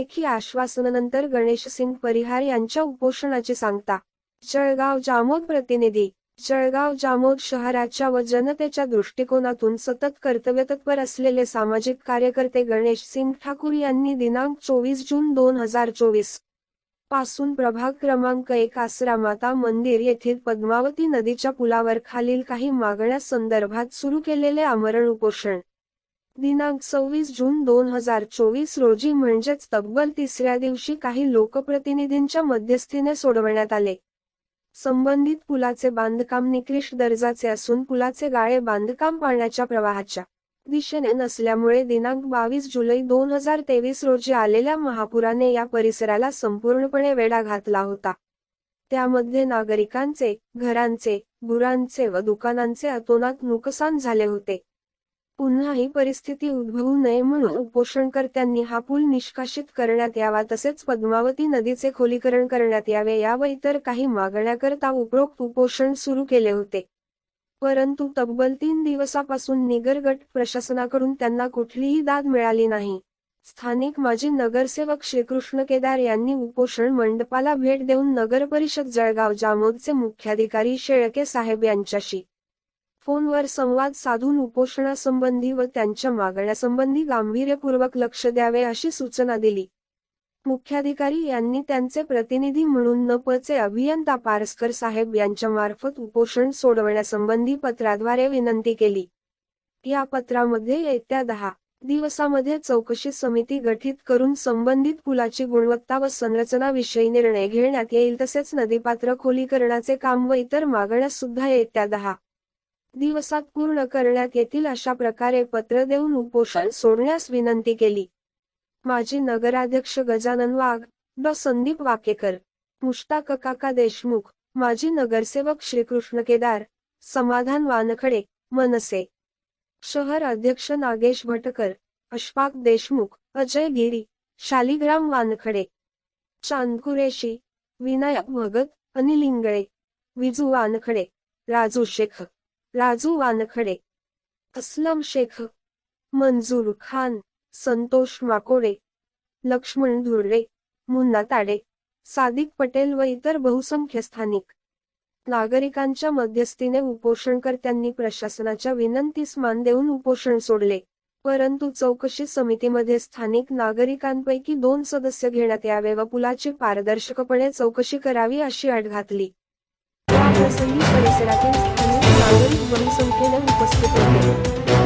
लेखी आश्वासनानंतर गणेशसिंग परिहार यांच्या उपोषणाचे सांगता जळगाव जामोद प्रतिनिधी जळगाव जामोद शहराच्या व जनतेच्या दृष्टिकोनातून सतत कर्तव्यतत्पर असलेले सामाजिक कार्यकर्ते गणेश सिंग ठाकूर यांनी दिनांक चोवीस जून दोन हजार चोवीसपासून प्रभाग क्रमांक एक आसरामाता मंदिर येथील पद्मावती नदीच्या पुलावर खालील काही मागण्या संदर्भात सुरू केलेले आमरण उपोषण. दिनांक सव्वीस जून दोन हजार चोवीस रोजी म्हणजेच तब्बल तिसऱ्या दिवशी काही लोकप्रतिनिधींच्या मध्यस्थीने सोडवण्यात आले. संबंधित पुलाचे बांधकाम निकृष्ट दर्जाचे असून पुलाचे गाळे बांधकाम पाण्याच्या प्रवाहाच्या दिशेने नसल्यामुळे दिनांक बावीस जुलै दोन हजार तेवीस रोजी आलेल्या महापुराने या परिसराला संपूर्णपणे वेढा घातला होता. त्यामध्ये नागरिकांचे घरांचे गुरांचे व दुकानांचे अतोनात नुकसान झाले होते. पुन्हा ही परिस्थिती उद्भवू नये म्हणून उपोषणकर्त्यांनी हा पूल निष्कासित करण्यात यावा तसेच पद्मावती नदीचे खोलीकरण करण्यात यावे या व इतर काही मागण्याकरता उपरोक्त उपोषण सुरू केले होते. परंतु तब्बल तीन दिवसापासून निगरगट प्रशासनाकडून त्यांना कुठलीही दाद मिळाली नाही. स्थानिक माजी नगरसेवक श्रीकृष्ण केदार यांनी उपोषण मंडपाला भेट देऊन नगरपरिषद जळगाव जामोदचे मुख्याधिकारी शेळके साहेब यांच्याशी फोनवर संवाद साधून उपोषणासंबंधी व त्यांच्या मागण्यासंबंधी गांभीर्यपूर्वक लक्ष द्यावे अशी सूचना दिली. मुख्याधिकारी यांनी त्यांचे प्रतिनिधी म्हणून नपचे अभियंता पारस्कर साहेब यांच्या मार्फत उपोषण सोडवण्यासंबंधी पत्राद्वारे विनंती केली. या पत्रामध्ये येत्या दहा दिवसामध्ये चौकशी समिती गठीत करून संबंधित पुलाची गुणवत्ता व संरचनाविषयी निर्णय घेण्यात येईल तसेच नदीपात्र खोलीकरणाचे काम व इतर मागण्या सुद्धा येत्या दहा दिवसात पूर्ण करण्यात येतील अशा प्रकारे पत्र देऊन उपोषण सोडण्यास विनंती केली. माजी नगराध्यक्ष गजानन वाघ डॉ. संदीप वाकेकर मुश्ताक काका देशमुख माजी नगरसेवक श्रीकृष्ण केदार समाधान वानखडे मनसे. शहर अध्यक्ष नागेश भटकर अशफाक देशमुख अजय गिरी शालिग्राम वानखडे. चांदकुरेशी विनायक भगत अनिल इंगळे विजू वानखडे राजू शेख. राजू वानखडे असलम शेख मंजूर खान संतोष माकोडे लक्ष्मण धुर्रे मुन्ना ताडे सादिक पटेल व इतर बहुसंख्य स्थानिक नागरिकांच्या मध्यस्थीने उपोषणकर्त्यांनी प्रशासनाच्या विनंतीस मान देऊन उपोषण सोडले. परंतु चौकशी समितीमध्ये स्थानिक नागरिकांपैकी दोन सदस्य घेण्यात यावे व पुलाची पारदर्शकपणे चौकशी करावी अशी अट घातली. परिसरातील स्थानिक नागरिक बहुसंख्येने उपस्थित होते.